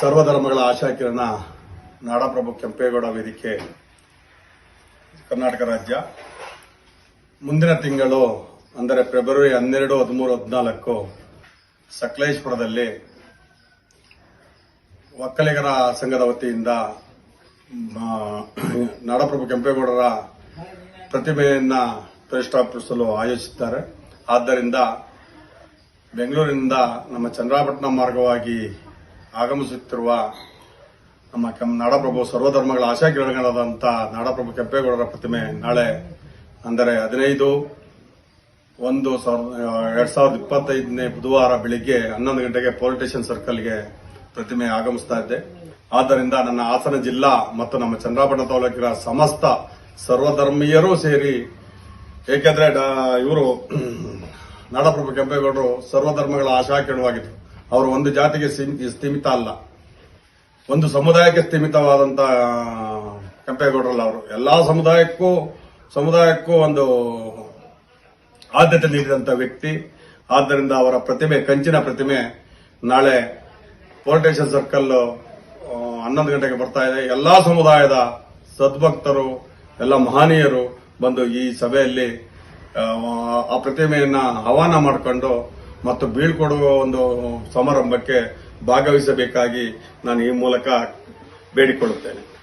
ಸರ್ವಧರ್ಮಗಳ ಆಶಾಕಿರಣ ನಾಡಪ್ರಭು ಕೆಂಪೇಗೌಡ ವೇದಿಕೆ, ಕರ್ನಾಟಕ ರಾಜ್ಯ. ಮುಂದಿನ ತಿಂಗಳು, ಅಂದರೆ ಫೆಬ್ರವರಿ ಹನ್ನೆರಡು, ಹದಿಮೂರು, ಹದಿನಾಲ್ಕು, ಸಕಲೇಶ್ಪುರದಲ್ಲಿ ಒಕ್ಕಲಿಗರ ಸಂಘದ ವತಿಯಿಂದ ನಾಡಪ್ರಭು ಕೆಂಪೇಗೌಡರ ಪ್ರತಿಮೆಯನ್ನು ಪ್ರತಿಷ್ಠಾಪಿಸಲು ಆಯೋಜಿಸಿದ್ದಾರೆ. ಆದ್ದರಿಂದ ಬೆಂಗಳೂರಿನಿಂದ ನಮ್ಮ ಚಂದ್ರಾಪಟ್ಟಣ ಮಾರ್ಗವಾಗಿ ಆಗಮಿಸುತ್ತಿರುವ ನಮ್ಮ ಕೆಂ ನಾಡಪ್ರಭು ಸರ್ವಧರ್ಮಗಳ ಆಶಾಕಿರಣಗಳಾದಂಥ ನಾಡಪ್ರಭು ಕೆಂಪೇಗೌಡರ ಪ್ರತಿಮೆ ನಾಳೆ, ಅಂದರೆ ಹದಿನೈದು ಒಂದು ಸಾವಿರದ ಎರಡ್ ಸಾವಿರದ ಇಪ್ಪತ್ತೈದನೇ ಬುಧವಾರ ಬೆಳಿಗ್ಗೆ ಹನ್ನೊಂದು ಗಂಟೆಗೆ ಪೊಲೀಸ್ ಸ್ಟೇಷನ್ ಸರ್ಕಲ್ಗೆ ಪ್ರತಿಮೆ ಆಗಮಿಸ್ತಾ ಇದ್ದೆ ಆದ್ದರಿಂದ ನನ್ನ ಹಾಸನ ಜಿಲ್ಲಾ ಮತ್ತು ನಮ್ಮ ಚಂದ್ರಾಪಟ್ಟಣ ತಾಲೂಕಿನ ಸಮಸ್ತ ಸರ್ವಧರ್ಮೀಯರೂ ಸೇರಿ, ಏಕೆಂದ್ರೆ ಇವರು ನಾಡಪ್ರಭು ಕೆಂಪೇಗೌಡರು ಸರ್ವಧರ್ಮಗಳ ಆಶಾಕಿರಣವಾಗಿದ್ರು ಅವರು ಒಂದು ಜಾತಿಗೆ ಸೀಮಿ- ಸೀಮಿತ ಅಲ್ಲ. ಒಂದು ಸಮುದಾಯಕ್ಕೆ ಸೀಮಿತವಾದಂತ ಕೆಂಪೇಗೌಡರಲ್ಲ ಅವರು. ಎಲ್ಲಾ ಸಮುದಾಯಕ್ಕೂ ಸಮುದಾಯಕ್ಕೂ ಒಂದು ಆದ್ಯತೆ ನೀಡಿದಂತ ವ್ಯಕ್ತಿ. ಆದ್ದರಿಂದ ಅವರ ಪ್ರತಿಮೆ ಕಂಚಿನ ಪ್ರತಿಮೆ ನಾಳೆ ಪೋರ್ಟೇಶನ್ ಸರ್ಕಲ್ ಹನ್ನೊಂದು ಗಂಟೆಗೆ ಬರ್ತಾ ಇದೆ. ಎಲ್ಲಾ ಸಮುದಾಯದ ಸದ್ಭಕ್ತರು ಎಲ್ಲ ಮಹನೀಯರು ಬಂದು ಈ ಸಭೆಯಲ್ಲಿ ಆ, ಪ್ರತಿಮೆಯನ್ನು ಆಹ್ವಾನ ಮಾಡಿಕೊಂಡು ಮತ್ತು ಬೀಳ್ಕೊಡುವ ಒಂದು ಸಮಾರಂಭಕ್ಕೆ ಭಾಗವಹಿಸಬೇಕಾಗಿ ನಾನು ಈ ಮೂಲಕ ಬೇಡಿಕೊಳ್ಳುತ್ತೇನೆ.